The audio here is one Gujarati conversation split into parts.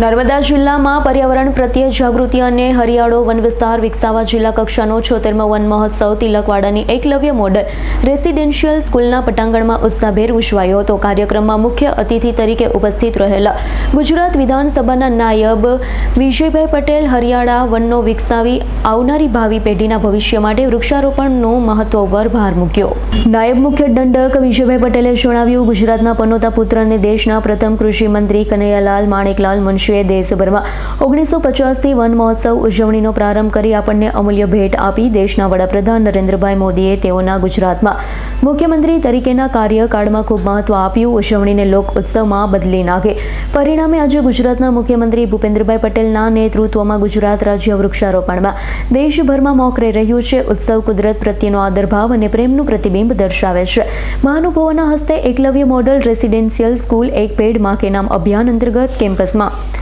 નર્મદા જિલ્લામાં પર્યાવરણ પ્રત્યે જાગૃતિ અને હરિયાળો વન વિસ્તાર વિકસાવવા જિલ્લા કક્ષાનો છોતેરમો વન મહોત્સવ તિલકવાડાની એકલવ્ય મોડલ રેસિડેન્શિયલ સ્કૂલના પટાંગણમાં ઉત્સાહભેર ઉજવાયો હતો. કાર્યક્રમમાં મુખ્ય અતિથિ તરીકે ઉપસ્થિત રહેલા ગુજરાત વિધાનસભાના નાયબ વિજયભાઈ પટેલ હરિયાળા વનનો વિકસાવી આવનારી ભાવિ પેઢીના ભવિષ્ય માટે વૃક્ષારોપણનો મહત્વ પર ભાર મૂક્યો. નાયબ મુખ્ય દંડક વિજયભાઈ પટેલે જણાવ્યું, ગુજરાતના પનોતા પુત્રને દેશના પ્રથમ કૃષિ મંત્રી કનૈયાલાલ માણેકલાલ મુનશીએ દેશભરમાં ઓગણીસો પચાસથી વન મહોત્સવ ઉજવણીનો પ્રારંભ કરી આપણને અમૂલ્ય ભેટ આપી દેશના વડાપ્રધાન નરેન્દ્રભાઈ મોદીએ તેઓના ગુજરાતમાં મુખ્યમંત્રી તરીકેના કાર્યકાળમાં ખૂબ મહત્વ આપ્યું. ઉજવણીને લોક ઉત્સવમાં બદલી નાખે. પરિણામે આજે ગુજરાતના મુખ્યમંત્રી ભૂપેન્દ્રભાઈ પટેલના નેતૃત્વમાં ગુજરાત રાજ્ય વૃક્ષારોપણમાં દેશભરમાં મોખરે રહ્યું છે. ઉત્સવ કુદરત પ્રત્યેનો આદરભાવ અને પ્રેમનું પ્રતિબિંબ દર્શાવે છે. મહાનુભાવોના હસ્તે એકલવ્ય મોડલ રેસિડેન્શિયલ સ્કૂલ એક પેડમાં કે નામ અભિયાન અંતર્ગત કેમ્પસમાં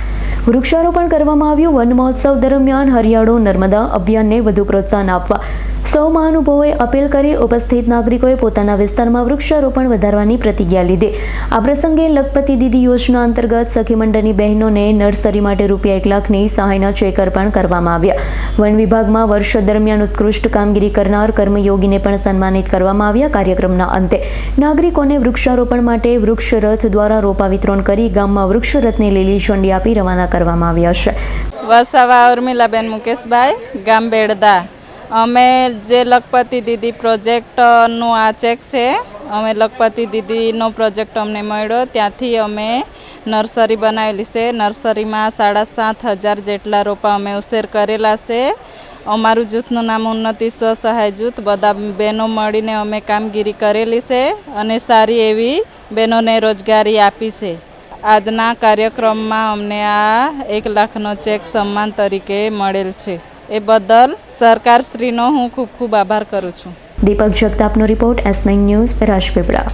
વૃક્ષારોપણ કરવામાં આવ્યું. વન મહોત્સવ દરમિયાન હરિયાળો નર્મદા અભિયાનને વધુ પ્રોત્સાહન આપવા સૌ મહાનુભાવોએ અપીલ કરી ઉપસ્થિત નાગરિકોએ પોતાના વિસ્તારમાં વૃક્ષારોપણ વધારવાની પ્રતિજ્ઞા લીધી. આ પ્રસંગે લખપતિ દીદી યોજના અંતર્ગત સખી મંડળની બહેનોને નર્સરી માટે રૂપિયા એક લાખની સહાયના ચેક અર્પણ કરવામાં આવ્યા. વન વિભાગમાં વર્ષો દરમિયાન ઉત્કૃષ્ટ કામગીરી કરનાર કર્મયોગીને પણ સન્માનિત કરવામાં આવ્યા કાર્યક્રમના અંતે. નાગરિકોને વૃક્ષારોપણ માટે વૃક્ષ રથ દ્વારા રોપા વિતરણ કરી ગામમાં વૃક્ષ રથને લીલી ઝંડી આપી રવાના કરવામાં આવ્યા છે. વસાવા ઉર્મિલાબેન મુકેશભાઈ, ગામ બેડદા. અમે જે લખપતિ દીદી પ્રોજેક્ટનું આ ચેક છે, અમે લખપતિ દીદીનો પ્રોજેક્ટ અમને મળ્યો. ત્યાંથી અમે નર્સરી બનાવેલી છે. નર્સરીમાં સાડા સાત હજાર જેટલા રોપા અમે ઉછેર કરેલા છે. અમારું જૂથનું નામ ઉન્નતિ સ્વસહાય જૂથ. બધા બહેનો મળીને અમે કામગીરી કરેલી છે અને સારી એવી બહેનોને રોજગારી આપી છે. આજના કાર્યક્રમમાં અમને આ એક લાખનો ચેક સન્માન તરીકે મળેલ છે. એ બદલ સરકારશ્રીનો હું ખૂબ ખૂબ આભાર કરું છું. Deepak જગતાપનો report S nine news Rajpipla.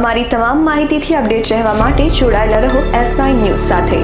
અમારી તમામ માહિતીથી અપડેટ રહેવા માટે જોડાયેલા રહો એસ નાઇન ન્યૂઝ સાથે.